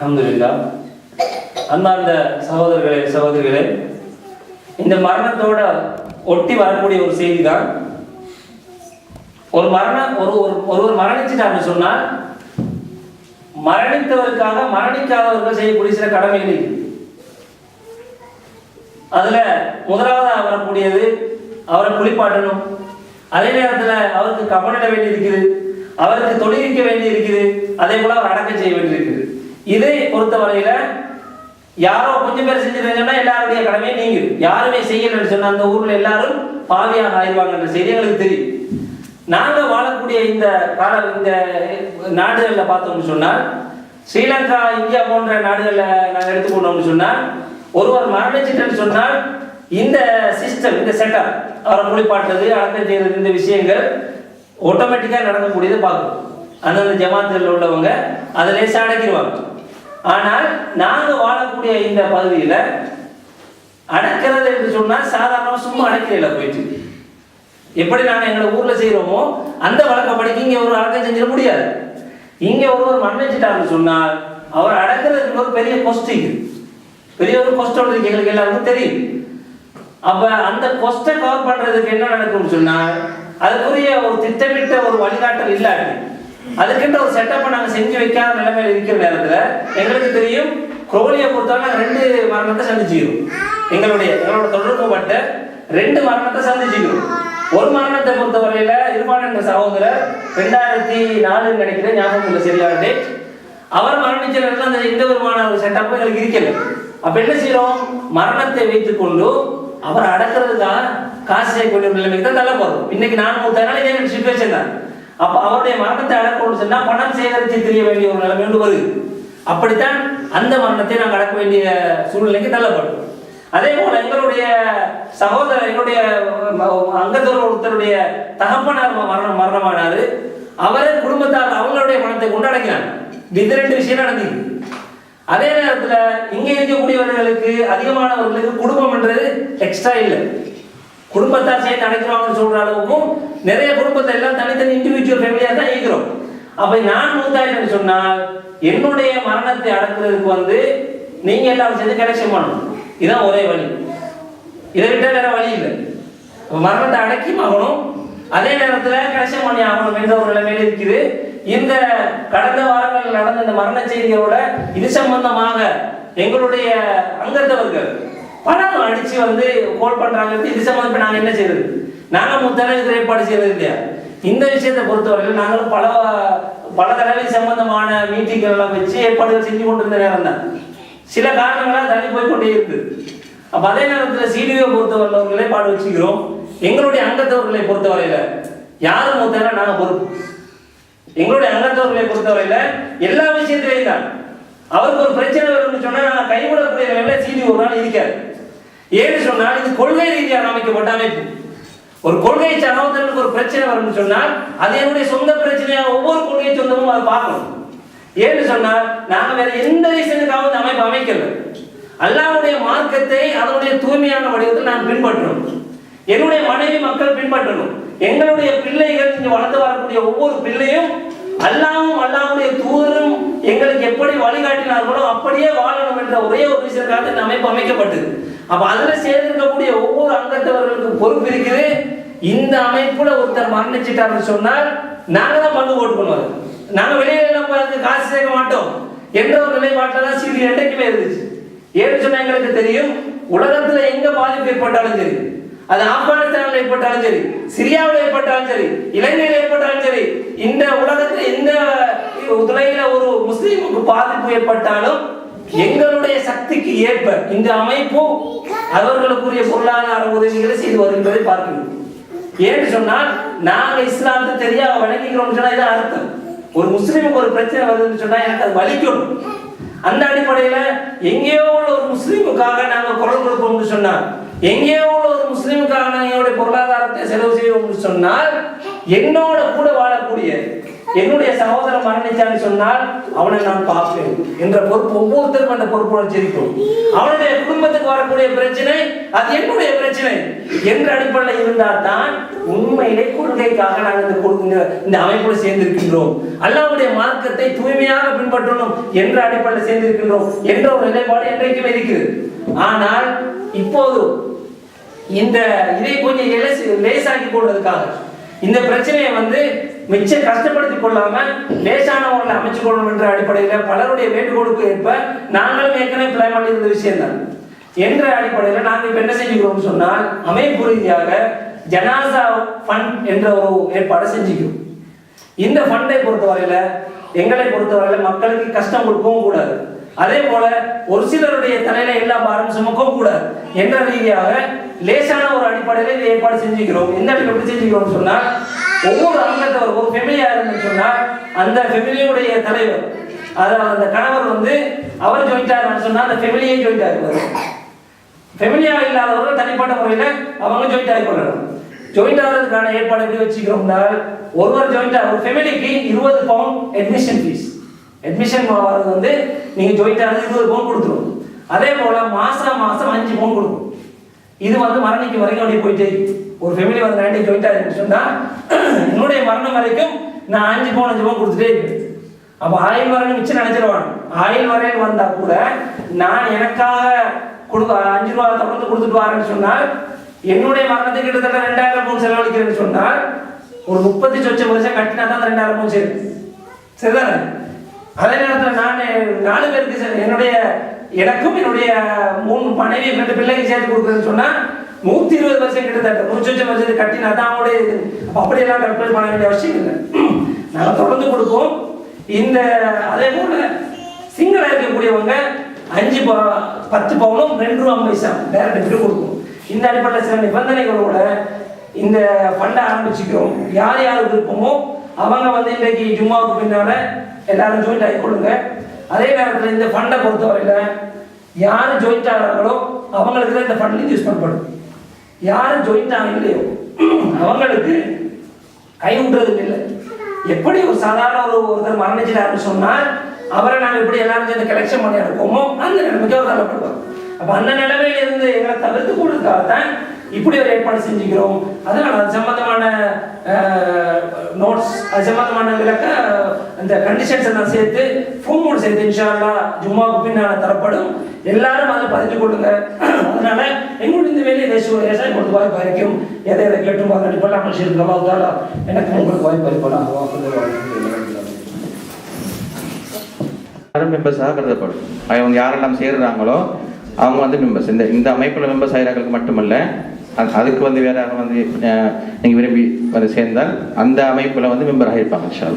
அல்ஹம்துலில்லாஹ். அன்பார்ந்த சகோதரர்களே சகோதரிகளே இந்த மரணத்தோட ஒட்டி வரக்கூடிய ஒரு செய்தி தான் ஒரு மரணம் ஒரு ஒரு ஒருவர் மரணிச்சிட்டான்னு சொன்னால் மரணித்தவருக்காக மரணிக்காதவர்கள் செய்யக்கூடிய சில கடமைகள் இருக்கு. அதுல முதலாவது வரக்கூடியது அவரை குளிப்பாட்டணும். அதே நேரத்தில் அவருக்கு கவனிட வேண்டி இருக்குது அவருக்கு தொழிலிக்க வேண்டி இருக்குது அதே போல அவர் அடக்கம் செய்ய வேண்டி இருக்குது இதை பொறுத்தவரையில யாரோ கொஞ்சம் பேர் செஞ்சிருந்தா எல்லாருடைய கடமையும் நீங்க யாருமே செய்யலன்னு சொன்ன அந்த ஊர்ல எல்லாரும் பாவியாக ஆயிடுவாங்கன்ற செய்தி எங்களுக்கு தெரியும். நாங்க வாழக்கூடிய இந்த கால இந்த நாடுகளில் பார்த்தோம்னு சொன்னால் ஸ்ரீலங்கா இந்தியா போன்ற நாடுகளில் நாங்கள் எடுத்துக்கொண்டோம்னு சொன்னால் ஒருவர் மரணிச்சிட்டேன்னு சொன்னால் இந்த சிஸ்டம் இந்த செட்டப் அவரை குளிப்பாட்டுறது அடக்கம் செய்யறது இந்த விஷயங்கள் ஆட்டோமேட்டிக்காக நடக்கக்கூடியதை பார்க்கணும். அந்தந்த ஜமாத்தில் உள்ளவங்க அதை லேசாக அடக்கிடுவாங்க. ஆனால் நாங்கள் வாழக்கூடிய இந்த பகுதியில் அடக்கிறது என்று சொன்னால் சாதாரணமாக சும்மா அடக்கிறதில்ல போயிட்டு எப்படி நாங்கள் எங்களை ஊரில் செய்கிறோமோ அந்த வழக்கப்படிக்கு இங்கே ஒரு அடக்கம் செஞ்சிட முடியாது. இங்கே ஒருவர் மன்னிச்சிட்டாருன்னு சொன்னால் அவர் அடக்கிறதுக்கு ஒரு பெரிய கொஸ்டிங் பெரிய ஒரு கொஸ்டோட இருக்கு எங்களுக்கு எல்லாருக்கும் தெரியும். அப்போ அந்த கொஸ்டை கவர் பண்ணுறதுக்கு என்ன நடக்கும்னு சொன்னால் அதுக்குரிய ஒரு திட்டமிட்ட ஒரு வழிகாட்டல் இல்லாட்டி அதுக்கிட்ட ஒரு செட்டப்பை நாங்கள் செஞ்சு வைக்காத நிலைமையில இருக்கிற நேரத்துல எங்களுக்கு தெரியும் குரோலியை பொறுத்தவரை நாங்கள் ரெண்டு மரணத்தை சந்திச்சுக்கிறோம். எங்களுடைய எங்களோட தொடர்புபட்ட ரெண்டு மரணத்தை சந்திச்சுக்கிறோம். ஒரு மரணத்தை பொறுத்தவரையில இருமான என்ற சகோதரர் ரெண்டாயிரத்தி நாலுன்னு நினைக்கிறேன் ஞாபகம் இல்லை சரியான டேட் அவர் மரணிச்ச நேரத்தில் அந்த எந்த விதமான ஒரு செட்டப்பும் எங்களுக்கு இருக்கல. அப்ப என்ன செய்யறோம்? மரணத்தை வைத்துக்கொண்டு அவர் அடக்கிறதுக்காக காசு செய்யக்கூடிய ஒரு நிலைமைக்கு தான் தள்ள போறோம். இன்னைக்கு நான் மூத்தானால இதே சுச்சுவேஷன் தான். அப்ப அவருடைய மரணத்தை அடக்கணும்னு சொன்னா பணம் சேகரித்து தெரிய வேண்டிய ஒரு நிலை ஒன்று வருது. அப்படித்தான் அந்த மரணத்தை நாங்கள் அடக்க வேண்டிய சூழ்நிலைக்கு தள்ளப்படும். அதே போல எங்களுடைய சகோதரர் எங்களுடைய அங்கத்தவர் ஒருத்தருடைய தகப்பனார் மரணம் மரணமானாரு. அவரே குடும்பத்தார் அவங்களுடைய பணத்தை கொண்டு அடைக்கிறாங்க இது ரெண்டு விஷயம் நடந்தது. அதே நேரத்தில் இங்கே இருக்கக்கூடியவர்களுக்கு அதிகமானவர்களுக்கு குடும்பம்ன்றது எக்ஸ்ட்ரா இல்லை. குடும்பத்தார் சேர்ந்து அடைக்கிறோம்னு சொல்ற அளவுக்கும் நிறைய குடும்பத்தை எல்லாம் தனித்தனி இண்டிவிஜுவல் ஃபேமிலியாக தான் இருக்கிறோம் அப்ப நான் மூத்தாயிட்டேன்னு சொன்னால் என்னுடைய மரணத்தை அடக்குறதுக்கு வந்து நீங்க எல்லாம் சேர்ந்து கலெக்ஷன் பண்ணணும். இதுதான் ஒரே வழி. இதை விட்டால் வேற வழி இல்லை. மரணத்தை அடக்கி ஆகணும் அதே நேரத்தில் கலெக்ஷன் பண்ணி ஆகணும் என்ற ஒரு நிலைமையில இருக்குது. இந்த கடந்த வாரங்கள் நடந்த இந்த மரண செய்திகளோட இது சம்பந்தமாக எங்களுடைய அங்கத்தவர்கள் பணம் அடிச்சு வந்து கோல் பண்றாங்க இது சம்பந்தம் நாங்கள் நாங்க என்ன செய்யறது? நாங்கள் முத்தர இது ஏற்பாடு செய்யறது இல்லையா? இந்த விஷயத்தை பொறுத்தவரையில் நாங்கள் பல பல தடவை சம்பந்தமான மீட்டிங்கள் எல்லாம் வச்சு ஏற்பாடுகள் செஞ்சு கொண்டிருந்த நேரம் தான். சில காரணங்களால் தள்ளி போய் கொண்டே இருக்கு. அப்போ அதே நேரத்தில் சிடிஓ பொறுத்தவரையில் ஒரு நிலைப்பாடு வச்சுக்கிறோம். எங்களுடைய அங்கத்தவர்களை பொறுத்தவரையில் யார் மூத்தாரோ நாங்கள் பொறுப்பு. எங்களுடைய அங்கத்தவர்களை பொறுத்தவரையில் எல்லா விஷயத்திலையும் தான். அவருக்கு ஒரு பிரச்சனை வரும்னு சொன்னால் நாங்கள் கைவிடக்கூடிய நிலையில சிடி ஒரு நாள் இருக்காது. ஏன்னு சொன்னால் இது கொள்கை ரீதியாக அமைக்கப்பட்ட அமைப்பு. ஒரு கொள்கை சகோதரனுக்கு ஒரு பிரச்சனை வரும்னு சொன்னால் அது என்னுடைய சொந்த பிரச்சனையாக ஒவ்வொரு கொள்கை சொந்தமும் அதை பார்க்கணும். ஏன்னு சொன்னால் நாங்கள் வேற எந்த ரீசனுக்காக இந்த அமைப்பு அமைக்கல. அல்லாவுடைய மார்க்கத்தை அதனுடைய தூய்மையான வடிவத்தில் நான் பின்பற்றணும். என்னுடைய மனைவி மக்கள் பின்பற்றணும். எங்களுடைய பிள்ளைகள் இங்கே வளர்ந்து வரக்கூடிய ஒவ்வொரு பிள்ளையும் அல்லாவும் அல்லாவுடைய தூதரும் எங்களுக்கு எப்படி வழிகாட்டினார்களோ அப்படியே வாழணும் என்ற ஒரே ஒரு விஷயத்துக்காக இந்த அமைப்பு அமைக்கப்பட்டது. அப்ப அதுல சேர்ந்திருக்கக்கூடிய ஒவ்வொரு அங்கத்தவர்களுக்கும் பொறுப்பு இருக்குது. இந்த அமைப்புல ஒருத்தர் மரணிச்சிட்டாருன்னு சொன்னால் நாங்க தான் பங்கு போட்டுக்கணும் நாங்க வெளியில எல்லாம் காசு சேர்க்க மாட்டோம். என்ற ஒரு நிலைப்பாட்டில் தான் சிறு என்றைக்குமே இருந்துச்சு. ஏன்னு சொன்னா எங்களுக்கு தெரியும் உலகத்துல எங்க பாதிப்பு ஏற்பட்டாலும் சரி அது ஆப்கானிஸ்தானில் ஏற்பட்டாலும் சரி சிரியாவில் ஏற்பட்டாலும் சரி இலங்கையில் ஏற்பட்டாலும் சரி இந்த உலகத்தில் எந்த துறையில ஒரு முஸ்லீமுக்கு பாதிப்பு ஏற்பட்டாலும் எங்களுடைய சக்திக்கு ஏற்ப இந்த அமைப்பு அவர்களுக்குரிய பொருளாதார உதவிகளை செய்து வருகின்றதை பார்க்கணும் ஏன்னு சொன்னால் நாங்க இஸ்லாமத்தை தெரியாம வணங்கிக்கிறோம் சொன்னா இதான் அர்த்தம். ஒரு முஸ்லீமுக்கு ஒரு பிரச்சனை வருதுன்னு சொன்னா எனக்கு அது வலிக்கணும். அந்த அடிப்படையில எங்கேயோ உள்ள ஒரு முஸ்லீமுக்காக நாங்க குரல் கொடுப்போம்னு சொன்னா எங்கேயோ உள்ள ஒரு முஸ்லீமுக்காக நாங்க எங்களுடைய பொருளாதாரத்தை செலவு செய்வோம்னு சொன்னால் என்னோட கூட என்னுடைய சகோதரன் மரணிச்சான்னு சொன்னால் அவனை நான் பார்ப்பேன் என்ற பொறுப்பு ஒவ்வொருத்தருக்கும் அந்த பொறுப்பு சிரிக்கும் அவனுடைய குடும்பத்துக்கு வரக்கூடிய பிரச்சனை அது என்னுடைய பிரச்சனை என்ற அடிப்படையில் இருந்தால் தான் உண்மையிலே கொள்கைக்காக நாங்கள் இந்த கொள்- இந்த- அமைப்போடு அமைப்புல சேர்ந்திருக்கின்றோம். அல்லாவுடைய மார்க்கத்தை தூய்மையாக பின்பற்றணும் என்ற அடிப்படையில் சேர்ந்திருக்கின்றோம் என்ற ஒரு நிலைப்பாடு என்றைக்குமே இருக்குது. ஆனால் இப்போது இந்த இதை கொஞ்சம் லேசாக்கி கொள்வதற்காக இந்த பிரச்சனையை வந்து மிச்ச கஷ்டப்படுத்தி கொள்ளாம லேசான முறையில் அமைச்சு கொள்ளணும் என்ற அடிப்படையில் பலருடைய வேண்டுகோளுக்கு ஏற்ப நாங்களும் ஏற்கனவே பிளான் பண்ணியிருந்த விஷயம் தான். என்ற அடிப்படையில் நாங்கள் இப்போ என்ன செஞ்சுக்கிறோம் சொன்னால் அமைப்பு ரீதியாக ஜனாசா ஃபண்ட் என்ற ஒரு ஏற்பாடு செஞ்சுக்கிறோம். இந்த ஃபண்டை பொறுத்தவரையில எங்களை பொறுத்தவரையில மக்களுக்கு கஷ்டம் கொடுக்கவும் கூடாது. அதே போல ஒரு சிலருடைய தலையில எல்லா பாரம் சுமக்கவும் கூடாது. என்ற ரீதியாக லேசான ஒரு அடிப்படையில் இதை ஏற்பாடு செஞ்சுக்கிறோம். எந்த எப்படி செஞ்சுக்கிறோம் சொன்னால் ஒவ்வொரு அங்கத்தவர் ஒரு ஃபெமிலியா இருந்து சொன்னால் அந்த ஃபெமிலியுடைய தலைவர் அதாவது அந்த கணவர் வந்து அவர் ஜாயின்ட் சொன்னா அந்த ஃபெமிலியே ஜோயிட்டா ஆகுவார் ஃபெமிலியா இல்லாதவர்கள் தனிப்பட்ட முறையில் அவங்க ஜோயிட் ஆகி கொள்ளணும் ஜாயிண்ட் ஆகிறதுக்கான ஏற்பாடு எப்படி வச்சுக்கிறோம்னால் ஒருவர் ஜாயிண்ட் ஒரு ஃபெமிலிக்கு இருபது பவுண்ட் அட்மிஷன் ஃபீஸ் அட்மிஷன் வர்றது வந்து நீங்கள் ஜாயிண்ட் ஆகிறது இருபது பவுண்ட் கொடுத்துரும். அதே போல மாசம் மாசம் அஞ்சு பவுண்ட் கொடுக்கும். இது வந்து மரணிக்கு வரைக்கும் அப்படியே போயிட்டே இருக்கு. ஒரு ஃபெமிலி வந்து நைன்டி ஜோயிண்டாக ஆகிருக்கு என்னுடைய மரணம் வரைக்கும் நான் அஞ்சு பவுன் அஞ்சு பவுன் கொடுத்துட்டே இருக்கேன் அப்போ ஆயில் வரேன்னு மிச்சம் நினைச்சிருவான் ஆயில் வரேன்னு வந்தால் கூட நான் எனக்காக கொடுக்க அஞ்சு ரூபா தொடர்ந்து கொடுத்துட்டு வரேன்னு சொன்னால் என்னுடைய மரணத்துக்கு கிட்டத்தட்ட ரெண்டாயிரம் பவுன் செலவழிக்கிறேன்னு சொன்னால் ஒரு முப்பத்தி சொச்ச வருஷம் கட்டினா தான் ரெண்டாயிரம் பவுன் சேரும். சரிதானே? அதே நேரத்தில் நான் நாலு பேருக்கு என்னுடைய எனக்கும் என்னுடைய மூணு மனைவி ரெண்டு பிள்ளைக்கு சேர்த்து கொடுக்குறேன்னு சொன்னால் நூத்தி இருபது வருஷம் கிட்டத்தட்ட நூற்றி வருஷம் வருஷத்துக்கு கட்டினா தான் அவங்களுடைய இது. அப்படியெல்லாம் கல்குலேட் பண்ண வேண்டிய அவசியம் இல்லை. நாங்கள் தொடர்ந்து கொடுப்போம். இந்த அதே போல சிங்கள இருக்கக்கூடியவங்க அஞ்சு பத்து பவுனும் ரெண்டு ரூபா பைசா டேரக்ட் கொடுக்கும் இந்த அடிப்படையில் சில நிபந்தனைகளோட இந்த ஃபண்டை ஆரம்பிச்சுக்கிறோம். யார் யார் விருப்பமோ அவங்க வந்து இன்றைக்கு ஜும்மாவுக்கு பின்னால எல்லாரும் ஜாயிண்ட் ஆகிக்கொள்ளுங்க அதே நேரத்தில் இந்த ஃபண்டை பொறுத்தவரையில் யார் ஜாயிண்ட் ஆகிறாங்களோ அவங்களுக்கு தான் இந்த ஃபண்ட் யூஸ் பண்ணப்படும். யாரும் ஜொயிட்டாங்க இல்லையோ? அவங்களுக்கு கை இல்லை. எப்படி ஒரு சாதாரண ஒரு ஒருத்தர் மரணிச்சிட்டாருன்னு சொன்னால் அவரை நாங்கள் எப்படி எல்லாரும் சேர்ந்து கலெக்ஷன் பண்ணி அனுப்புவோமோ அந்த நிலைமைக்கு அவர் தள்ளப்படுவார் அப்போ அந்த நிலைமையில இருந்து எங்களை தவிர்த்து கொடுக்காக தான் இப்படி ஒரு ஏற்பாடு செஞ்சுக்கிறோம். அதனால அது சம்பந்தமான நோட்ஸ் அது சம்பந்தமான விளக்க அந்த கண்டிஷன்ஸ் எல்லாம் சேர்த்து ஃபோமோடு சேர்த்து இன்ஷால்லா ஜும்மாவுக்கு பின்னால் தரப்படும். எல்லாரும் அதை பதிஞ்சு கொள்ளுங்க. அதனால எங்களுடைய இந்த வேலையை தேசிய லேசாக கொடுத்து வாய்ப்பு வரைக்கும் எதை எதை கேட்டும் பார்க்க கண்டிப்பாக நம்ம இருந்தாலும் எனக்கு உங்களுக்கு வாய்ப்பு இருப்பலாம் யாரும் மெம்பர்ஸாக கருதப்படும். அவங்க யாரெல்லாம் சேர்றாங்களோ அவங்க வந்து மெம்பர்ஸ் இந்த இந்த அமைப்பில் மெம்பர்ஸ் ஆகிறாங்களுக்கு மட்டுமல்ல அதுக்கு வந்து வேற வந்து நீங்கள் விரும்பி வந்து சேர்ந்தால் அந்த அமைப்பில் வந்து மெம்பர் ஆகிருப்பாங்க இன்ஷா